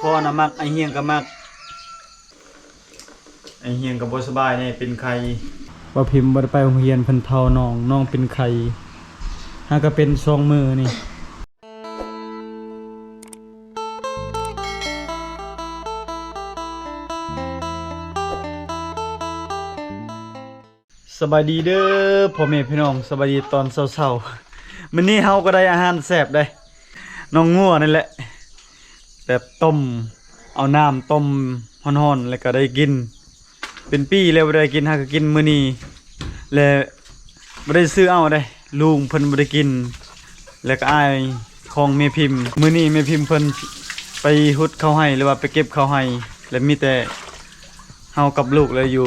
พ่อน่ะมักไอเฮียงก็มักไอเฮียงก็บ่สบายนี่เป็นไข้บ่พิมพ์บ่ได้ไปโรงเรียนเพิ่นเฒ่าน้องน้องเป็นไข้หาก็เป็นสองมือนี่สบายดีเด้อพ่อแม่พี่น้องสบายดีตอนเช้าๆมื้อนี้เฮาก็ได้อาหารแซ่บได้น้องงัวนั่นแหละ แบบต้ม เอาน้ำต้มฮ้อนๆแล้วก็ได้กิน เป็นปีแล้วบ่ได้กินหาก็กินมื้อนี้และบ่ได้ซื้อเอาได้ลุงเพิ่นบ่ได้กิน แล้วก็อ้ายของแม่พิมพ์มื้อนี้แม่พิมพ์เพิ่นไปหุดเข้าให้หรือว่าไปเก็บเข้าให้แล้วมีแต่เฮากับลูกเลยอยู่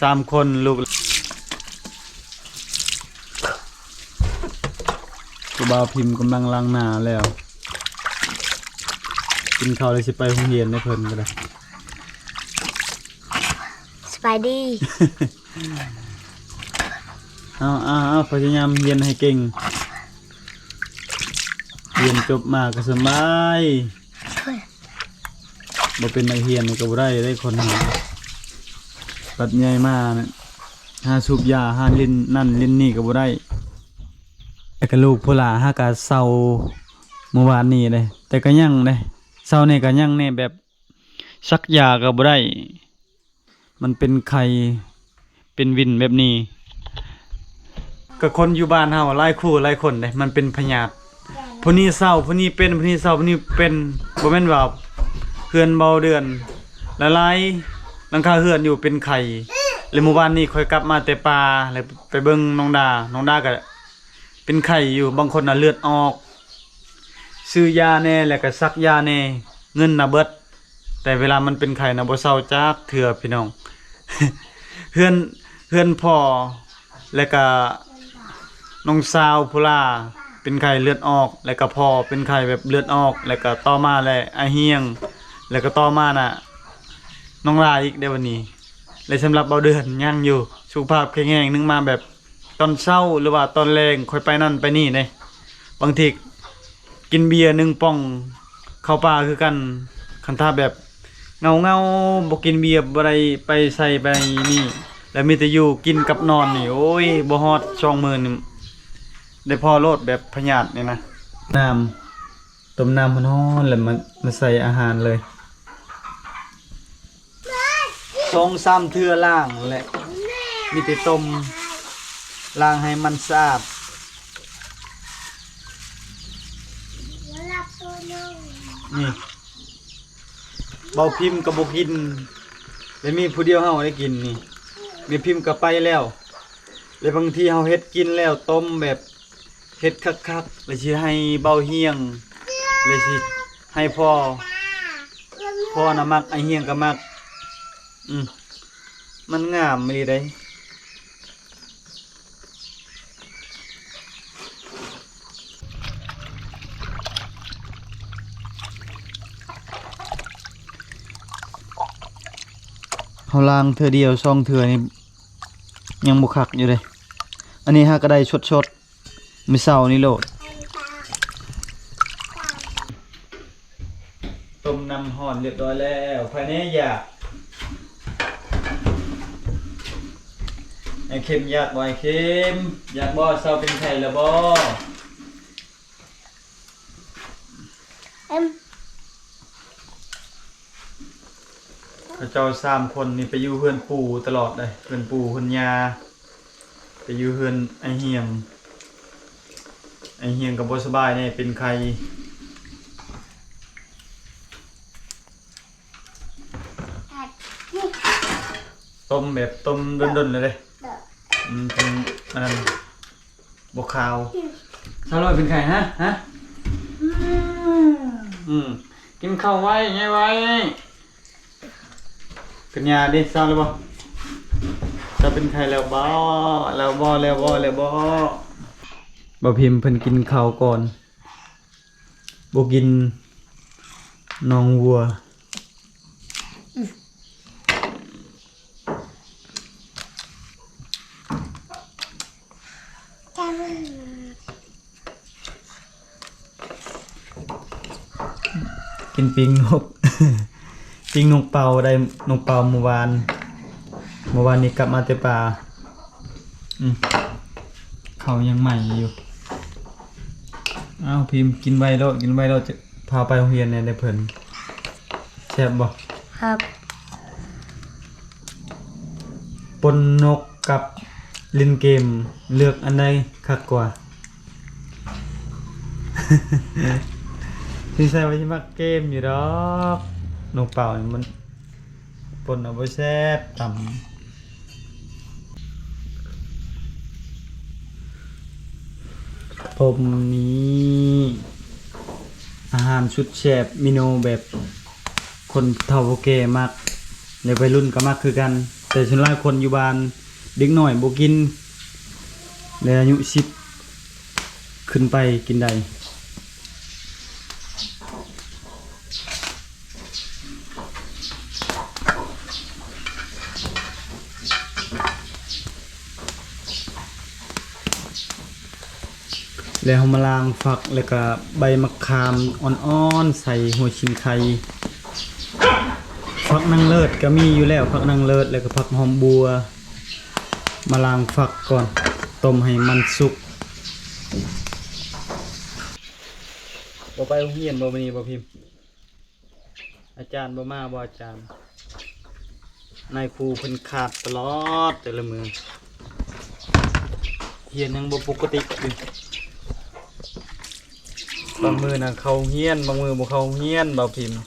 สามคนลูกครูบาวพิมพ์กำลังล้างหน้าแล้ว กินข้าวเลยสิไปโรงเรียนได้เพิ่นก็ได้สบายดีเอาเอาเอาพยายามเรียนให้เก่งเรียนจบมาก็สบายบ่เป็นนักเรียนก็บ่ได้ได้คนหาปัดใหญ่มาเนี่ยหาสูบยาหาลิ้นนั่นลิ้นนี่ก็บ่ได้แต่ก็ลูกพุ่นล่ะหากะเซาเมื่อวานนี้เลยแต่ก็ยังเลย เซานี่ก็ยังแน่แบบซักยาก็บ่ได้ มันเป็นไข้เป็นวินแบบนี้ก็คนอยู่บ้านเฮาหลายคู่หลายคนเลยมันเป็นพยาธิผู้นี้เศร้าผู้นี้เป็นผู้นี้เศร้าผู้นี้เป็นบ่แม่นว่าเฮือนเบาเดือนละลายหลังคาเฮือนอยู่เป็นไข่แล้วเมื่อวานนี้ค่อยกลับมาแต่ป่าแล้วไปเบิ่งน้องดา น้องดาก็เป็นไข่อยู่บางคนน่ะเลือดออก ซื้อยาแน่แล้วก็ซักยาแน่เงินนะเบิด แต่เวลามันเป็นไข่นะบ่เศร้าจักเถื่อพี่น้องเฮือนเฮือนพ่อแล้วก็น้องสาวพุลาเป็นไข้เลือดออก แล้วก็พ่อเป็นไข้แบบเลือดออก แล้วก็ต่อมาแหละอาเฮียง แล้วก็ต่อมาน่ะ น้องลาอีกได้วันนี้เลยสำหรับเบาเดือนยังอยู่สุขภาพแข็งแรงนึงมาแบบตอนเช้าหรือว่าตอนแรงค่อยไปนั่นไปนี่เด้บางที กินเบียร์หนึ่งป่องเข้าป่าคือกันคันท่าแบบเงาเงาๆบ่กินเบียร์บ่ได้ไปใส่ไปนี่ แล้วมีแต่อยู่กินกับนอนนี่โอ้ยบ่ฮอดช่องมือนี่ได้พอโลดแบบพยาธินี่นะน้ำต้มน้ำมันฮ้อนแล้วมันมาใส่อาหารเลยสองสามเทื่อล่างแหละมีแต่ต้มล้างให้มันสะอาด นี่เบาพิมพ์ก็บ่กินแล้วมีผู้เดียวเฮาได้กินนี่มีพิมพ์ก็ไปแล้วแล้วบางทีเฮาเฮ็ดกินแล้วต้มแบบเฮ็ดคักๆแล้วสิให้เบาเฮียงแล้วสิให้พ่อพ่อน่ะมักไอเฮียงก็มัก อืมมันงามมีได้ เฮาล้างเทื่อเดียวซองเทื่อนี่ยังบ่คักอยู่เลย อันนี้ฮะก็ได้ชดๆมื้อเช้านี่โลดต้มน้ำห่อนเรียบร้อยแล้วภายในอยากไอเค็มอยากบ่ไอเค็มอยากบ่เศร้าเป็นไข่แล้วบ่ เอ็ม พระเจ้าสามคนนี่ไปอยู่เฮือนปู่ตลอดเลยเฮือนปู่เฮือนยาไปอยู่เฮือนไอเฮียงไอเฮียงกับบ่สบายเนี่ยเป็นไข่ต้มแบบต้มดนๆเลยเลยอืมเป็นอันนั้นบกขาวชาวลอยเป็นใครฮะฮะอืมกินข้าวไว้ไงไว้ กันยาดิซาเลยบ่จะเป็นใครแล้วบ่แล้วบ่แล้วบ่แล้วบ่บ่พิมพ์เพิ่นกินข้าวก่อนบ่กินน้องวัวกินปิงนก จริงนกเป่าได้นกเป่าเมื่อวานเมื่อวานนี้กลับมาแต่ป่าอืมเขายังใหม่อยู่อ้าวพิมพ์กินไวแล้วกินไวแล้วจะพาไปโรงเรียนเนี่ยได้เพิ่นแซ่บบ่ครับปนนกกับเล่นเกมเลือกอันใดคักกว่า ที่ใส่ไว้ที่มักเกมอยู่ดอก นกเป่านี่มันปนเอาไว้แซ่บต่ำผมนี้อาหารชุดแชบเมิโนแบบคนเฒ่าแก่มากในวัยรุ่นก็มากคือกัน แต่ส่วนหลายคนอยู่บ้านเด็กน้อยบ่กินและอายุสิบขึ้นไปกินได้ แล้วมาล้างฝักแล้วก็ใบมะขามอ่อนๆใส่หัวชิงไข่ผักนางเลิศก็มีอยู่แล้วผักนางเลิศแล้วก็ผักหอมบัว มาล้างฝักก่อนต้มให้มันสุกบ่ไปโรงเรียนบ่วันนี้บ่พิมพ์ อาจารย์บ่มาบ่อาจารย์นายครูเพิ่นขาดตลอดแต่ละมือเฮียนยังบ่ปกติอยู่ บางมือนะเขาเฮี้ยน บางมือบ่เขาเฮี้ยนเบาพิมพ์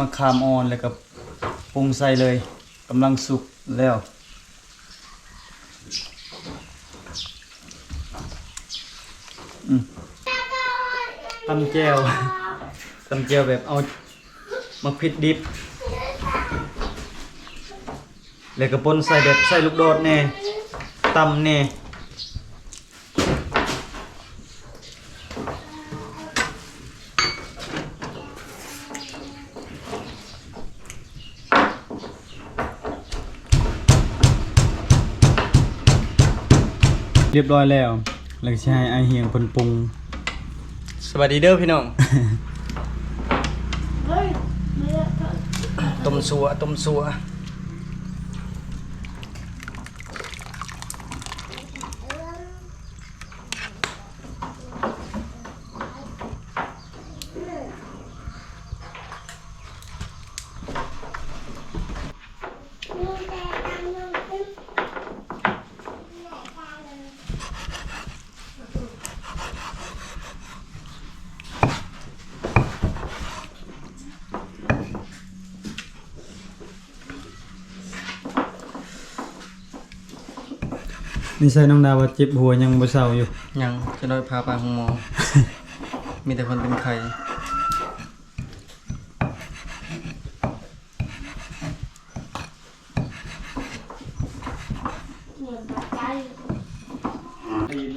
มะขามอ่อนแล้วก็ปรุงใส่เลยกำลังสุกแล้วอืมตำแจวตำแจวแบบเอามาพริกดิบ แล้วก็ปนใส่แบบใส่ลูกโดดแน่ตำแน่ รียบร้อยแล้วแล้วก็สิให้ไอายเฮียงเพิ่นปรุงสวัสดีเด้อพี่น้องต้มสัวต้มสัว นี่ใส่น้องดาวว่าเจ็บหัวยังบ่เศร้าอยู่ ยังจะได้พาไปห้องหมอ มีแต่คนเป็นไข้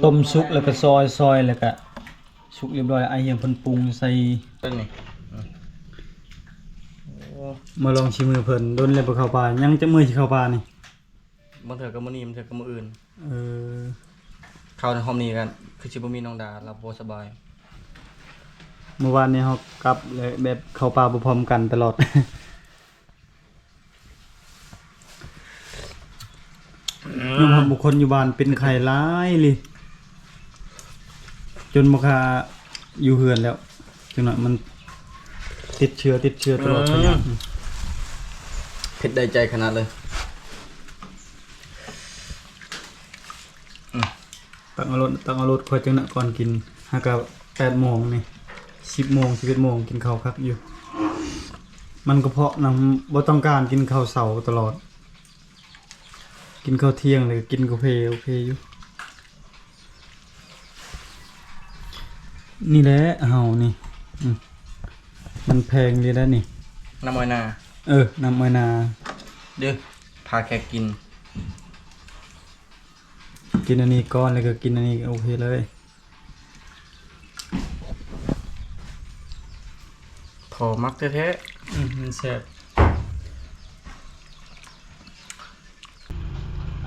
ต้มสุกแล้วก็ซอยซอยแล้วก็สุกเรียบร้อยไอายเฮียงเพิ่นปรุงใส่เป็นนี่มาลองชิมมือเพิ่นโดนแล้วบ่เข้าปลายังจะมือสิเข้าปลานี่บางเถอะก็มื้อนี้บางเถอะก็มื้ออื่นเออเข้าในห้องนี้กัน คือสิบ่มีน้องดารับบ่สบายเมื่อวานนี้เฮากลับเลยแบบเข้าปลาบ่พร้อมกันตลอดยอมรับบุคคลอยู่บ้านเป็นไข้หลายเลยจนบ่คาอยู่เฮือนแล้วจังหน่อยมัน ติดเชื้อติดเชื้อตลอดทั้งอย่างเผ็ดได้ใจขนาดเลย ตักเอารถตักเอารถคอยจังนะก่อนกินหากะแปดโมงนี่สิบโมงสิบเอ็ดโมงกินข้าวคักอยู่ มันก็เพราะนำบ่ต้องการกินข้าวเสาร์ตลอด กินข้าวเที่ยงเลยก็กินกาแฟโอเคอยู่นี่แหละเฮานี่อืมมันแพงเลยนะนี่น้ำมอยนา เออน้ำมะนา เด้อพาแขกกิน กินอันนี้ก้อนแล้วก็กินอันนี้โอเคเลย พอมักแท้อืมมันแซ่บ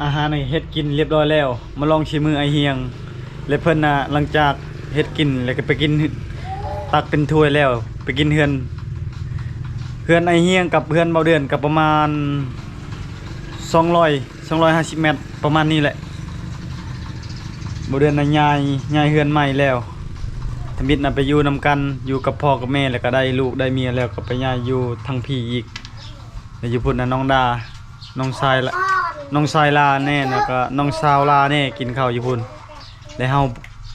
อาหารนี่เฮ็ดกินเรียบร้อยแล้ว มาลองชิมมือไอเฮียง และเพิ่นน่ะหลังจากเฮ็ดกินแล้วก็ไปกินตักเป็นถ้วยแล้ว ไปกินเฮือนเฮือนไอเฮียงกับเฮือนเบาเดือนกับประมาณ200 250เมตรประมาณนี้แหละเบาเดือนน่ะย้ายย้ายเฮือนใหม่แล้วทมิตรน่ะไปอยู่นำกันอยู่กับพ่อกับแม่แล้วก็ได้ลูกได้เมียแล้วก็ไปย้ายอยู่ทางพี่อีกแล้วอยู่พุ่นน่ะน้องดาน้องชายละน้องชายลาแน่แล้วก็น้องสาวลาแน่กินข้าวอยู่พุ่นแล้วเฮา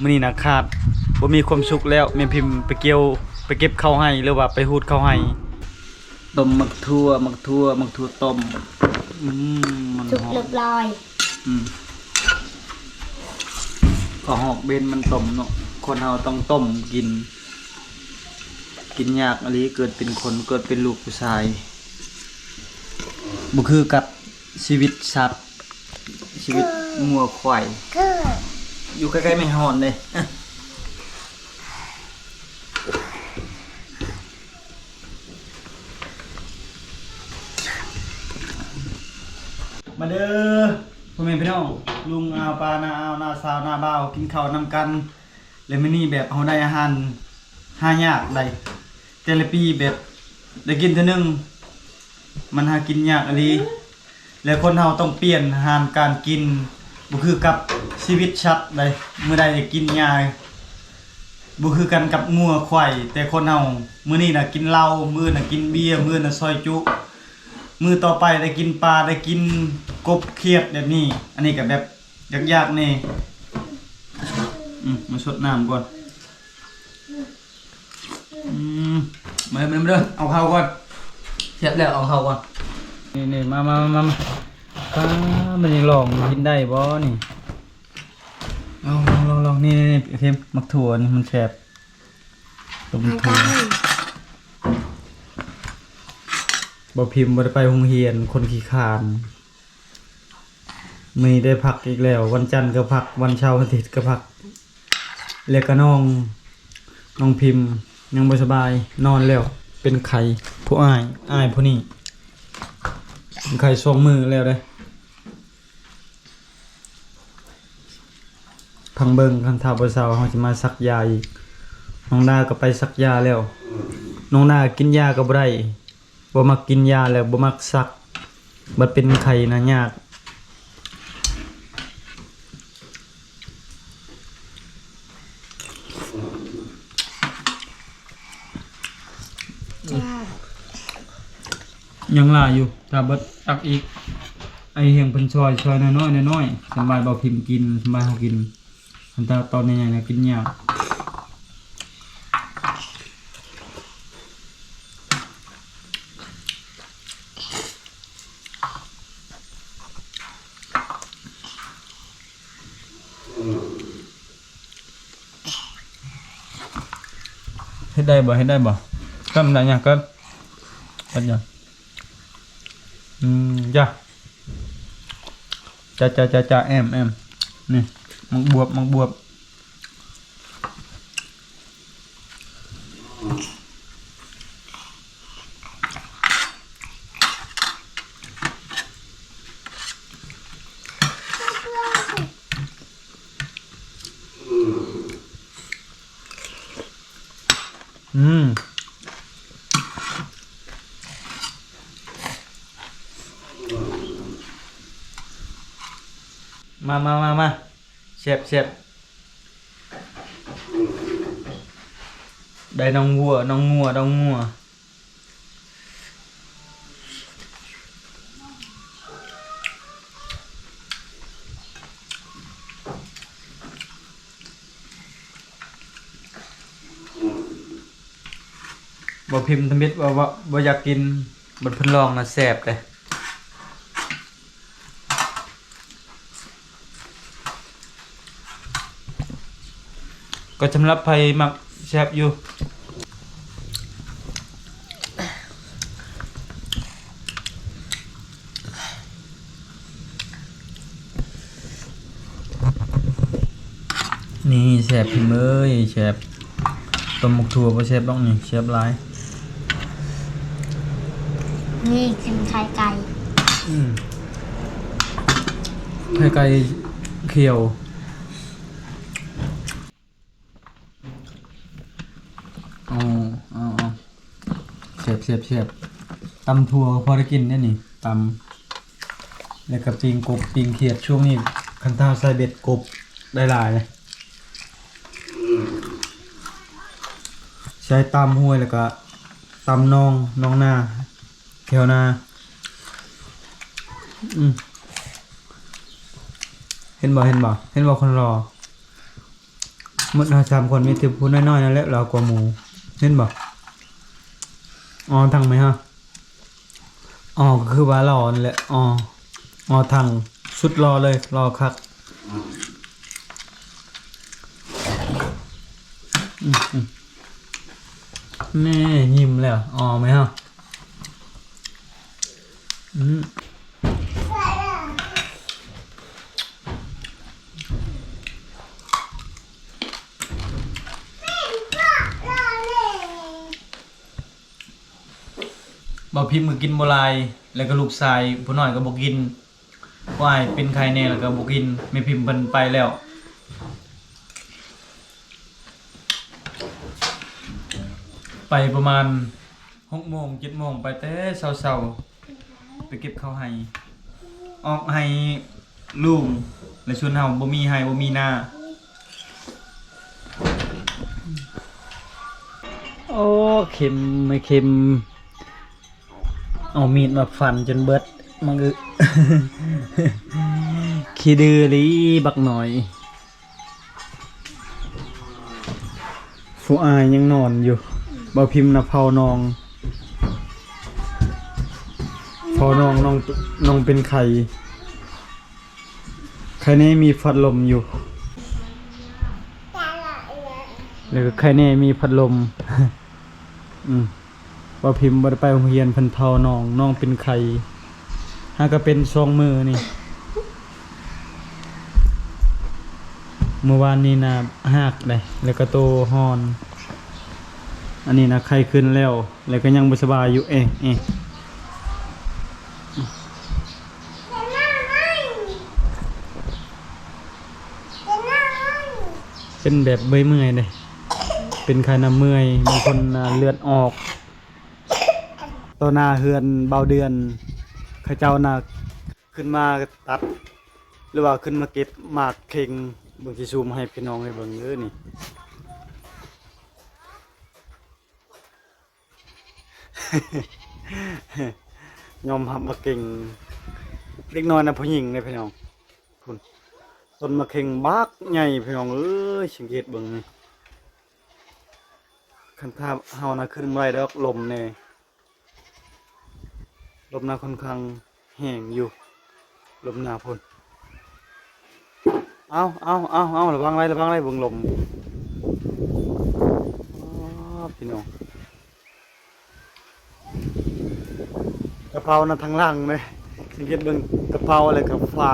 มื้อนี้น่ะขาดบ่มีความสุขแล้วแม่พิมพ์ไปเกี่ยวไปเก็บข้าวให้หรือว่าไปฮูดข้าวให้ต้มมักทั่วมักทั่วมักทั่วต้มอืมมันสุกหอเรีมยบร้อยอืม ก็หอกเบนมันต้มเนาะคนเราต้องต้มกิน กินยากอะไรเกิดเป็นคนเกิดเป็นลูกผู้ชายบุคือกับชีวิตสัตว์ชีวิตงัวควายคืออยู่ใกล้ๆไม่หอนเลยอะมาเด้อพ่อแม่พี่ ลุงเอาวปานาเอาวนาสาวนาบ่าวกินข้าวนำกันแล้วมื้อนี้แบบเฮาได้อาหารหายากได้แต่ละปีแบบได้กินเทื่อหนึงมันหากินยากอะลีแล้วคนเฮาต้องเปลี่ยนอาหารการกินบ่คือกับชีวิตชัดใดมื้อใดได้กินยาบ่คือกันกับงัวควายแต่คนเฮามื้อนี้น่ะกินเหล้ามื้อน่ะกินเบียร์มื้อน่ะซอยจุมื้อต่อไปได้กินปลาได้กินกบเขียดแบบนี้ อันนี้ก็แบบ ยากๆแน่อืมมาสดน้ำก่อนอืมมาเด้อมาเด้อเอาข้าวก่อนๆเทียบแล้วเอาเข้าก่อน นี่นี่มามามามาป้ามันยังลองกินได้บ่นี่เอาลองลองลองนี่นี่นี่เค็มมักถั่วนี่มันแสบต้มทางถั่วการบ่พิมพ์บ่ได้ไปโรงเรียนคนขี้คร้าน มีได้พักอีกแล้ว วันจันทร์ก็พัก วันเสาร์อาทิตย์ก็พัก แล้วก็น้องน้องพิมพ์ยังบ่สบายนอนแล้ว เป็นไข้ผู้อ้ายอ้ายผู้นี้เป็นไข้สองมือแล้วเด้พังเบิงคันทาบเซาเขาจะมาซักยาอีกน้องนาก็ไปซักยาแล้วน้องนากินยาก็บ่ได้บ่มักกินยาแล้วบ่มักซักบัดเป็นไข้นะยาก ยังลาอยู่ถ้าเบิดตักอีก ไอเฮียงเพิ่นซอยซอยน้อยๆน้อยๆสำบายเบาพิมพ์กินสำบายเฮากินอันตาตอนนี้ยังกินยากเฮ็ดได้บ่เฮ็ดได้บ่ก็มันได้ยากก็ปัญญา อืมจ้ะจ้ะจ้ะจะจะแอมแอมนี่มังบวบมังบวบ แซ่บได้น้องวัวน้องงัวน้องงัวบ่พิมพ์ทมิตว่าบ่อยากกินบัเพิ่นลองนะแสบเลย ก็สำหรับไผมักแซ่บอยู่นี่แซ่บพิมพ์เอ้ยแซ่บต้มหมกถั่วบ่แซ่บบ้องนี่แซ่บหลายนี่กินไข่ไก่ อืมไข่ไก่เขียว อ๋ออ๋ออ๋อเสียบเสียบตำถั่วพอได้กินเนี่ยนี่ตำแล้วกับปิงกบปิงเขียดช่วงนี้คันท้าใส่เบ็ดกบได้หลายเลยใช้ตำห้วยแล้วก็ตำนองนองนาแถวนาอืมเห็นบ่เห็นบ่เห็นบ่คนรอหมดเราสามคนมีติพูดน้อยๆนั่นแหละเรากว่าหมูเห็นบ่ อ๋อทังไหมฮะอ๋อคือว่ารอนั่นแหละอ๋ออ๋อทังสุดรอเลยรอคักแม่ยิ้มแล้วอ๋อไหมฮะอืม บ่พิมพ์ก็กินบ่ลาย แล้วก็ลูกชายผู้น้อยก็บ่กินผู้อ้ายเป็นไข้แน่แล้วก็บ่กินแม่พิมพ์เพิ่นไปแล้ว ไปประมาณ6โมง7โมงไปแต่เช้าๆไปเก็บข้าวให้ออกให้ลุงและชวนเฮาบ่มีให้บ่มีหน้าโอ้เข็มไม่เข็ม เอามีดมาฟันจนเบิดมังอึขี้ดื้อลีบักหน่อยฟูอายยังนอนอยู่บ่พิมพ์นะเผานองเผานองน้องน้องเป็นไข่ไข่นี้มีพัดลมอยู่ แล้วก็ไข่นี้มีพัดลม อืม ว่าพิมพ์บ่ได้ไปโรงเรียนเพิ่นเผาน้องน้องเป็นไข้หาก็เป็นสองมือนี่เมื่อวานนี้นะหักเลยแล้วก็โตฮอน อันนี้นะไข้ขึ้นแล้ว แล้วก็ยังบ่สบายอยู่เอ๊ะเอ๊ะเป็นแบบเมื่อยๆเลยเป็นไข้น้ำเมื่อยบางคนเลือดออก ต่อหน้าเฮือนเบาเดือนเขาเจ้าน่ะขึ้นมาตัด หรือว่าขึ้นมาเก็บหมากเข่งเบิ่งสิซูมให้พี่น้องได้เบิ่งเด้อนี่ ยอมรับมาเก่งเล็กน้อยนะผู้หญิงเลยพี่น้องคุณต้นมะเข่งบักใหญ่พี่น้องเอ้ยสังเกตเบิ่งนี่คันถ้าเฮานะขึ้นบ่ได้ดอกลมแน่ ลมหนาวค่อนข้างแห้งอยู่ ลมหนาวพ่นเอาเอาเอาเอาระวังไรระวังไรเบิ่งลมอ้าวพี่น้องกระเพรานะทางล่างเลยสังเกตเบิ่งกระเพราอะไรกับฟ้า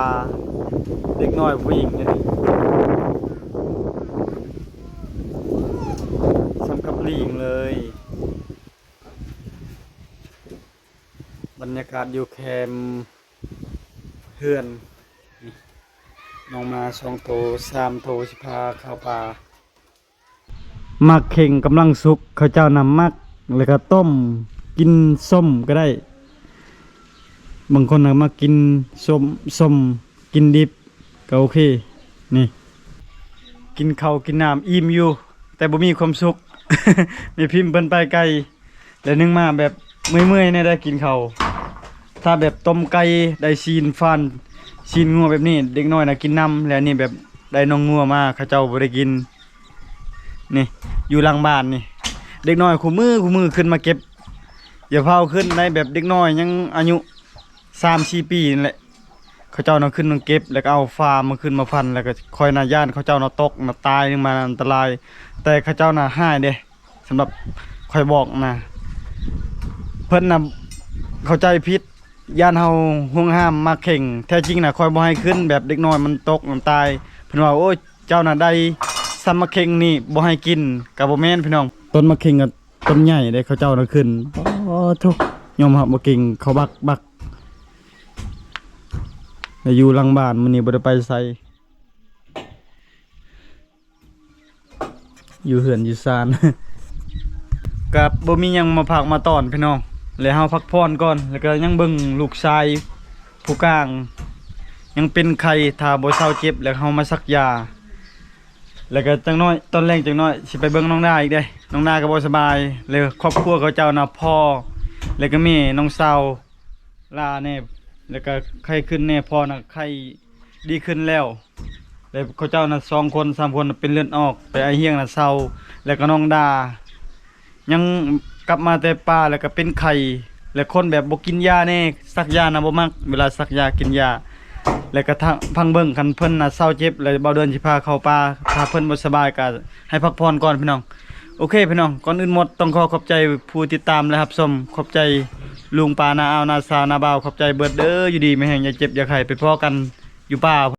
เด็กน้อยผู้หญิงเนี่ยนี่สำกับลิงเลย บรรยากาศอยู่แคมเฮือนน้องมาสองโตสามโตสิพาข้าวป่ามักเข่งกำลังสุกเขาเจ้านำมักแล้วก็ต้มกินส้มก็ได้ บางคนน่ะมากินส้มส้มกินดิบก็โอเคนี่กินข้าวกินน้ำอิ่มอยู่ แต่บ่มีความสุขไม่พิมพ์เพิ่นไปไกลแล้วนึงมาแบบเมื่อยๆเนี่ยได้กินข้าว ถ้าแบบต้มไก่ได้ซีนฟันซีนงัวแบบนี้ เด็กน้อยนะกินน้ำแล้วนี่แบบได้น้องงัวมาเขาเจ้าบ่ได้กิน นี่อยู่หลังบ้านนี่ เด็กน้อยคู่มือคู่มือขึ้นมาเก็บอย่าเผาขึ้นในแบบเด็กน้อยยังอายุ3-4ปีนั่นแหละเขาเจ้านาขึ้นมาเก็บแล้วก็เอาฟามาขึ้นมาฟันแล้วก็คอยนาย่านเขาเจ้านาตกนาตายนึงมาอันตราย แต่เขาเจ้านาห้ายเด้สำหรับคอยบอกนะเพิ่นน่ะเข้าใจผิด ย่านเฮาห่วงห้ามมาเข่ง แท้จริงน่ะคอยบ่ให้ขึ้นแบบเด็กน้อยมันตกมันตายเพิ่นว่าโอ้ยเจ้าน่ะได้ซ้ำมาเข่งนี่บ่ให้กินก็บ่แม่นพี่น้อง ต้นมะเข่งกับต้นใหญ่เด้เขาเจ้าน่ะขึ้นโอ้ทุกยอมรับบ่เก่งเขาบักบักแต่อยู่หลังบ้านมันนี่บ่ได้ไปไสอยู่เหือนอยู่ซานกับบ่มีหยังมาพักมาตอนพี่น้อง แล้วเฮาพักพรก่อนแล้วก็ยังเบิ่งลูกชายผู้กลาง ยังเป็นไข้ถ้าบ่เศร้าเจ็บแล้วเฮามาซักยา แล้วก็จังน้อยตอนแรกจังน้อยสิไปเบิ่งน้องนาอีกเด้น้องนาก็บ่สบายเลยครอบครัวเขาเจ้าน่ะพ่อแล้วก็แม่น้องสาวลาแน่แล้วก็ไข้ขึ้นแน่พอนะไข้ดีขึ้นแล้วแล้วเขาเจ้านะสองคนสามคนเป็นเลือดออก แต่ไอเฮียงนะเศร้าแล้วก็น้องดายัง กลับมาแต่ป่าแล้วก็เป็นไข่แล้วคนแบบบ่กินยาแน่สักยานะบ่มักเวลาสักยากินยา แล้วก็ทางพังเบิ่งคันเพิ่นน่ะเศร้าเจ็บแล้วเบาเดินสิพาเข้าป่าถ้าเพิ่นบ่สบายก็ให้พักผ่อนก่อนพี่น้อง โอเคพี่น้องก่อนอื่นหมดต้องขอขอบใจผู้ติดตามและรับชมขอบใจลุงปานาอาวนาซานาบาวขอบใจเบิดเด้ออยู่ดีไม่แห้งอย่าเจ็บอย่าไข้ไปพ้อกันอยู่ป่า